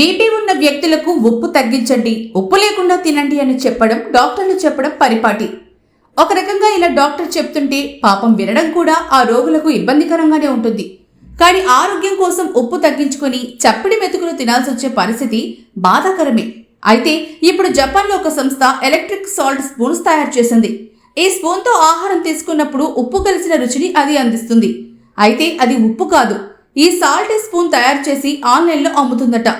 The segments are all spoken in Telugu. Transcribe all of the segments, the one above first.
టీపీ ఉన్న వ్యక్తులకు ఉప్పు తగ్గించండి. ఉప్పు లేకుండా తినండి అని చెప్పడం డాక్టర్లు చెప్పడం పరిపాటి. ఒక రకంగా ఇలా డాక్టర్ చెప్తుంటే పాపం వినడం కూడా ఆ రోగులకు ఇబ్బందికరంగానే ఉంటుంది. కానీ ఆరోగ్యం కోసం ఉప్పు తగ్గించుకొని చప్పిడి మెతుకులు తినాల్సి వచ్చే పరిస్థితి బాధాకరమే. అయితే ఇప్పుడు జపాన్లో ఒక సంస్థ ఎలక్ట్రిక్ సాల్ట్ స్పూన్స్ తయారు చేసింది. ఈ స్పూన్తో ఆహారం తీసుకున్నప్పుడు ఉప్పు కలిసిన రుచిని అది అందిస్తుంది. అయితే అది ఉప్పు కాదు. ఈ సాల్ట్ స్పూన్ తయారు చేసి ఆన్లైన్లో అమ్ముతుందట.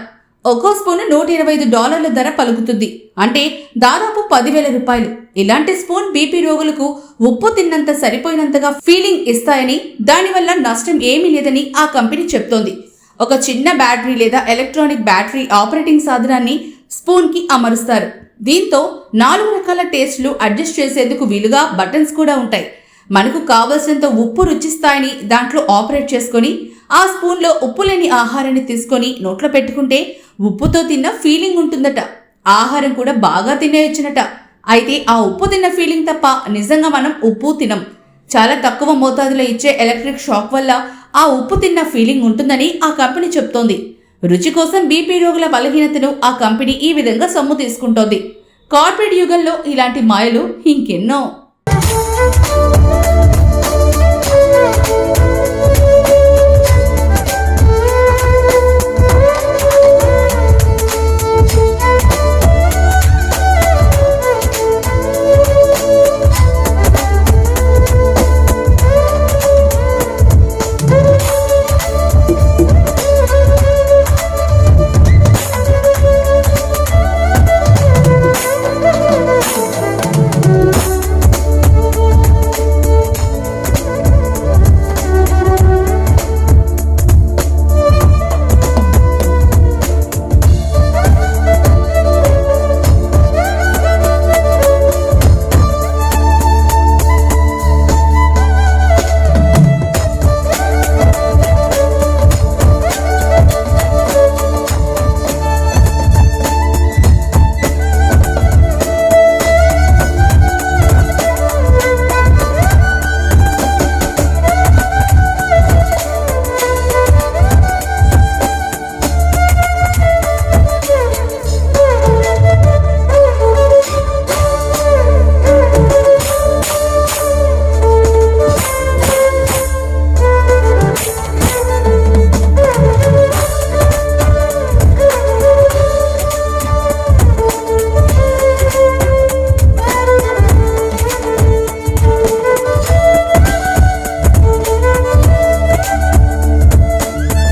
ఒక్కో స్పూన్ నూట ఇరవై ఐదు డాలర్ల ధర పలుకుతుంది. అంటే దాదాపు పదివేల రూపాయలు. ఇలాంటి స్పూన్ బీపీ రోగులకు ఉప్పు తిన్నంత సరిపోయినంతగా ఫీలింగ్ ఇస్తాయని దానివల్ల నష్టం ఏమీ లేదని ఆ కంపెనీ చెప్తోంది. ఒక చిన్న బ్యాటరీ లేదా ఎలక్ట్రానిక్ బ్యాటరీ ఆపరేటింగ్ సాధనాన్ని స్పూన్కి అమరుస్తారు. దీంతో నాలుగు రకాల టేస్ట్లు అడ్జస్ట్ చేసేందుకు వీలుగా బటన్స్ కూడా ఉంటాయి. మనకు కావలసినంత ఉప్పు రుచిస్తాయని దాంట్లో ఆపరేట్ చేసుకొని ఆ స్పూన్లో ఉప్పు లేని ఆహారాన్ని తీసుకొని నోట్లో పెట్టుకుంటే ఉప్పుతో తిన్న ఫీలింగ్ ఉంటుందట. ఆహారం కూడా బాగా తినేయొచ్చునట. అయితే ఆ ఉప్పు తిన్న ఫీలింగ్ తప్ప నిజంగా మనం ఉప్పు తినం. చాలా తక్కువ మోతాదులో ఇచ్చే ఎలక్ట్రిక్ షాక్ వల్ల ఆ ఉప్పు తిన్న ఫీలింగ్ ఉంటుందని ఆ కంపెనీ చెప్తోంది. రుచి కోసం బీపీ రోగుల బలహీనతను ఆ కంపెనీ ఈ విధంగా సొమ్ము తీసుకుంటోంది. కార్పొరేట్ యుగంలో ఇలాంటి మాయలు ఇంకెన్నో.